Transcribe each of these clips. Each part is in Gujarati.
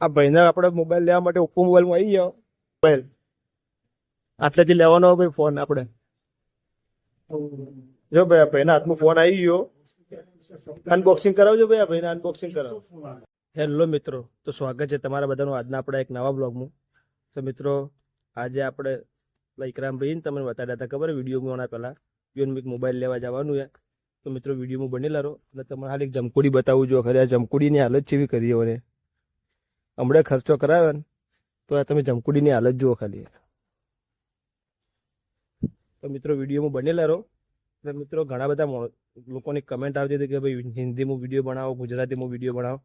આ ભાઈને આપણે મોબાઈલ લેવા માટે ઓપ્પો મોબાઈલમાં આવી ગયો. મોબાઈલ આટલેથી લેવાનો ભાઈ ફોન આપણે. જો ભાઈ ભાઈના હાથમાં ફોન આવી ગયો. અનબોક્સિંગ કરાવજો ભાઈ ભાઈને અનબોક્સિંગ કરાવો. હેલો મિત્રો, તો સ્વાગત છે તમારા બધાનું આજના આપણા એક નવા બ્લોગમાં તો મિત્રો, આજે આપણે ઇકરામભાઈ તમને બતાડ્યા હતા, ખબર વીડિયો આના પહેલાં. યુનિક મોબાઈલ લેવા જવાનું છે. તો મિત્રો વિડીયોમાં બનેલા રહો. અને તમારે હાલ એક જમકુડી બતાવું જો ખરે આ જમકુડીની હાલત છે કરી હવે? હમણાં ખર્ચો કરાવ્યો ને, તો આ તમે જમકુડીની હાલત જુઓ ખાલી. તો મિત્રો વિડીયોમાં બનેલા રહો. અને મિત્રો, ઘણા બધા લોકોની કમેન્ટ આવતી હતી કે ભાઈ, હિન્દીમાં વીડિયો બનાવો, ગુજરાતીમાં વીડિયો બનાવો.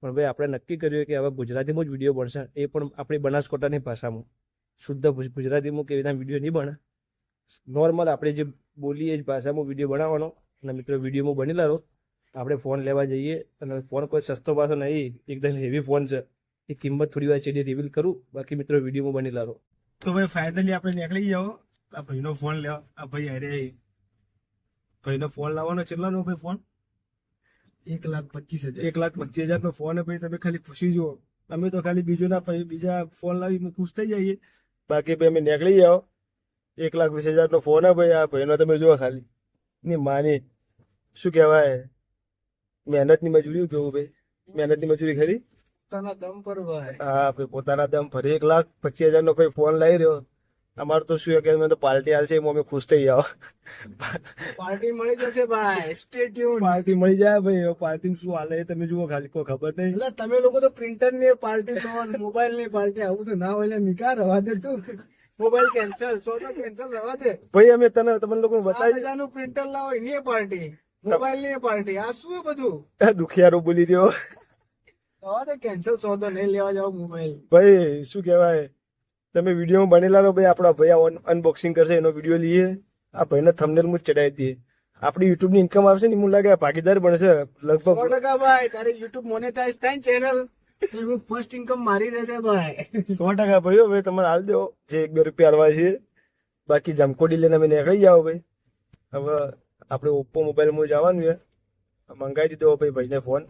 પણ ભાઈ, આપણે નક્કી કર્યું કે હવે ગુજરાતીમાં જ વીડિયો બનશે. એ પણ આપણી બનાસકોટાની ભાષામાં. શુદ્ધ ગુજરાતીમાં કેવી રીતના વીડિયો નહીં બને. નોર્મલ આપણે જે બોલીએ જ ભાષામાં વીડિયો બનાવવાનો. અને મિત્રો વિડીયોમાં બનેલા રહો. આપણે ફોન લેવા જઈએ. અને ફોન કોઈ સસ્તો પાછો નહીં. એકદમ હેવી ફોન છે. એ કિંમત થોડી વાર છે રિવીલ કરું. બાકી મિત્રો વિડીયોમાં બનેલા રહો. તો ભાઈ ફાઇનલી આપણે નીકળી જાઓ. આ ભાઈનો ફોન લેવા આ ભાઈ અરે ભાઈનો ફોન લાવવાનો કેટલાનો ભાઈ ફોન એક લાખ પચીસ હજાર. એક લાખ પચીસ હજાર નો ફોન ભાઈ. તમે ખાલી ખુશી જુઓ. અમે તો ખાલી બીજો ના પછી બીજા ફોન લાવી ખુશ થઈ જઈએ. બાકી ભાઈ અમે નીકળી જાઓ. એક લાખ વીસ હજાર નો ફોન હે ભાઈ. આ ભાઈનો તમે જુઓ ખાલી. ની માની શું કહેવાય? મહેનતની મજૂરી કેવું ભાઈ? મહેનતની મજૂરી ખરી? પોતાના દમ પર ભાઈ હા ભાઈ પોતાના દમ પર. એક લાખ પચીસ હજાર નો ભાઈ ફોન લઈ રહ્યો. અમારે તો શું કે તો પાર્ટી હાલ છે એમાં અમે ખુશ થઈ જાવ પાર્ટી મળી જશે ભાઈ. સ્ટે ટ્યુન પાર્ટી મળી જાય ભાઈ પાર્ટી શું હાલે તમે જુઓ ખાલી કોઈ ખબર નહીં. એટલે તમે લોકો તો પ્રિન્ટરની પાર્ટી તો મોબાઈલની પાર્ટી આવું તો ના હોય નિકાર રવા દે તું. મોબાઈલ કેન્સલ સો તો કેન્સલ રવા દે. ભાઈ અમે તને તમને લોકો બતાવી હજારનું પ્રિન્ટર લાવો એની પાર્ટી. મોબાઈલની પાર્ટી. આ શું બધું? દુખિયારો બોલી રહ્યો. રવા તો કેન્સલ સોદો નહીં લેવા જાવ મોબાઈલ ભાઈ શું કહેવાય? તમે વિડીયોમાં બનેલા રહો ભાઈ આપણા ભાઈ અનબોક્સિંગ કરશે એનો વીડિયો લઈએ. આ ભાઈને થંબનેલમાં જ ચડાવી દઈએ. આપણી યુટ્યુબની ઇન્કમ આવશે ને મને લાગે ભાગીદાર બનશે સો લગભગ ટકા ભાઈ તારે યુટ્યુબ મોનેટાઈઝ થાય ચેનલ ફર્સ્ટ ઇન્કમ મારી રહેશે ભાઈ. સો ટકા ભાઈ તમારે હાલ દો જે એક બે રૂપિયા હાલવા છે બાકી જમકોડી લઈને અમે નીકળી જાઓ ભાઈ. હવે આપણે ઓપ્પો મોબાઈલમાં જવાનું છે. મંગાવી દીધો ભાઈ ભાઈને ફોન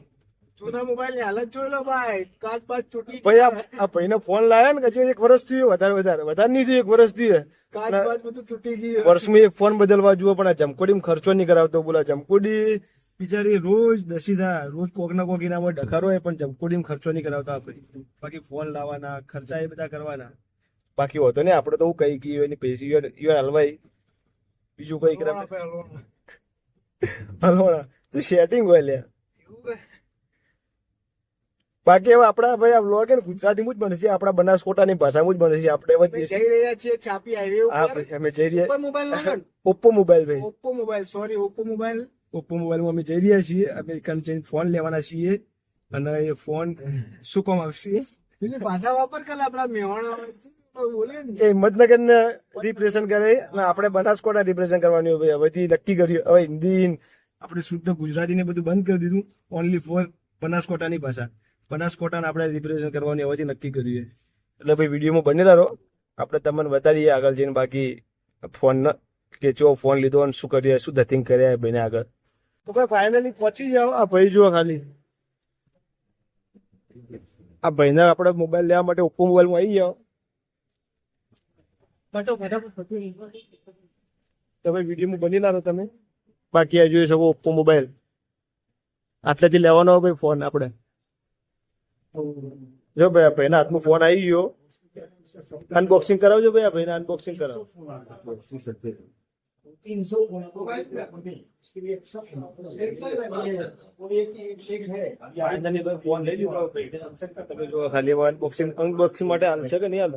જૂના મોબાઈલની હાલત જોઈ લો ભાઈ. કાચ બાચ તૂટી ભાઈ આ ગયા. ફોન લાવ્યા ને પછી એક વર્ષ થયું વધારે વધારે વધારે નહીં થયું એક વર્ષ થયું. કાચ બાચ બધું તૂટી ગયું. વર્ષમાં એક ફોન બદલવા જુઓ પણ આ જમકોડીમાં ખર્ચો નહીં કરાવતો બોલા જમકોડી. બિચારી રોજ દસી થાય રોજ કોક ના કોક ઇનામો ડખારો હોય પણ જમકોડી ખર્ચો નહીં કરાવતા આપણે. બાકી ફોન લાવવાના ખર્ચા એ બધા કરવાના. બાકી હોતો ને આપણે તો હું કઈ ગયું એની પૈસી ઈવન હલવાઈ. બીજું કઈ કરાવે હલવાના તું સેટિંગ હોય લે. એવું? બાકી હવે આપણા ભાઈ આ વ્લોગ ને ગુજરાતીમાં જ બનશે આપણા બનાસકોટાની ભાષામાં જ બનશે આપણે હવે જઈ રહ્યા છીએ છાપી હાઈવે ઉપર. અમે જઈ રહ્યા મોબાઈલ ઓપ્પો મોબાઈલ ભાઈ. Oppo mobile sorry Oppo mobile Oppo મોબાઈલમાં અમે જઈ રહ્યા છીએ અમે એકન જઈને ફોન લેવાના છીએ અને એ ફોન શું કામ આવશે? ભાષા વાપર આપડા મેવાણા બોલે ને. એ હિંમતનગર ને રિપ્રેઝન્ટ કરે અને આપણે બનાસકોટા રિપ્રેઝન્ટ કરવાની હોય હવેથી નક્કી કર્યું હવે હિન્દી આપણે શુદ્ધ ગુજરાતી ને બધું બંધ કરી દીધું ઓનલી ફોર બનાસકોટાની ભાષા. બનાસકોટાને આપણે રિપ્રેઝન્ટ કરવાની હવેથી નક્કી કર્યું છે. એટલે ભાઈ વિડીયોમાં બનેલા રહો. આપણે તમને બતાવીએ આગળ જઈને બાકી ફોન કે જો ફોન લીધો અને શું કરીએ, શું ધતિંગ કર્યા ભાઈને આગળ. તો ભાઈ ફાઇનલી પહોંચી જાઓ. આ ભાઈ જુઓ ખાલી. આ ભાઈને આપણે મોબાઈલ લેવા માટે ઓપ્પો મોબાઈલમાં આવી જાઓ તમે વિડીયોમાં બની ના તમે. બાકી આ જોઈ શકો ઓપ્પો મોબાઈલ આટલેથી લેવાનો ભાઈ ફોન આપણે. જો ભાઈ આ ભાઈના હાથમાં ફોન આવી ગયો અનબોક્સિંગ કરાવજો ભાઈ આ ભાઈને અનબોક્સિંગ કરાવો ફાઇનલી ભાઈ ફોન લઈ લીધો ભાઈ તમે જો ખાલી અનબોક્સિંગ અનબોક્સિંગ માટે હાલ છે કે નહીં હાલ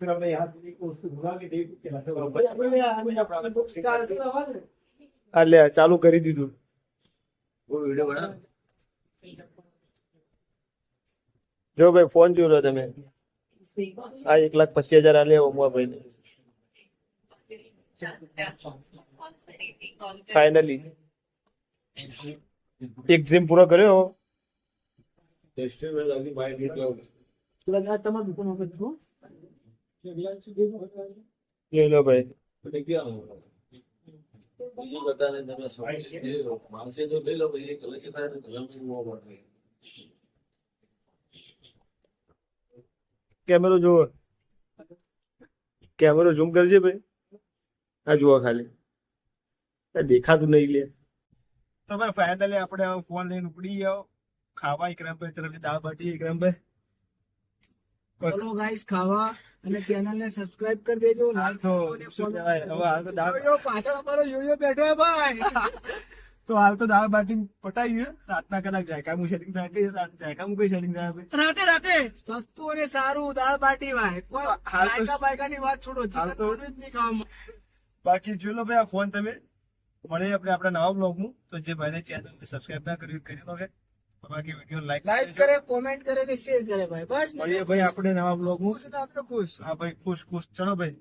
फिर हमने यहाँ से देखो उसको घुमा के देख चला ચાલતું રહેવા દે. આ લે ચાલુ કરી દીધું જો ભાઈ ફોન જોયો તમે આ એક લાખ પચીસ હજાર આ લેવો ભાઈ ને ફાઇનલી એક ડ્રીમ પૂરો કર્યો લગા તમારા દુકાન પર છો જોઈ લો ભાઈ બીજું બધાને તમે સમજો. માણસે તો લઈ લો ભાઈ એક જોવા મળે કેમેરો જુઓ. કેમેરો ઝૂમ કરજે ભાઈ. આ જુઓ ખાલી. આ દેખાતું નહીં લે. તો ભાઈ ફાઇનલી આપણે હવે ફોન લઈને ઉપડી જાઓ. ખાવા ઇકરામભાઈ તરફથી દાળ બાટી ઇકરામભાઈ ચલો ગાઈસ ખાવા. અને ચેનલ ને સબસ્ક્રાઇબ કરી દેજો. લાઈક પાછળ અમારો યોયો બેઠો હે ભાઈ. તો હાલ તો દાળ બાટી પટાઈ ગયું રાતના કદાચ જાયકામું સેટિંગ થાય કે જાયકામું કઈ સેટિંગ થાય ભાઈ સસ્તું અને સારું દાળ બાટી ભાઈ. કોઈ હાલ તો- બાયકા ની વાત છોડો હાલ ચિકન તો- નોનવેજ નહીં કામ બાકી જોઈ લો ભાઈ આ ફોન તમે. મળે આપણે આપણા નવા બ્લોગમાં તો જે ભાઈને ચેનલ સબસ્ક્રાઇબ ના કર્યું કરી દો કે બાકી વિડિયો લાઈક લાઈક કરે કોમેન્ટ કરે ને શેર કરે ભાઈ. બસ મળીએ ભાઈ આપણે નવા બ્લોગમાં છે તો આપણે ખુશ. હા ભાઈ ખુશ ખુશ. ચલો ભાઈ.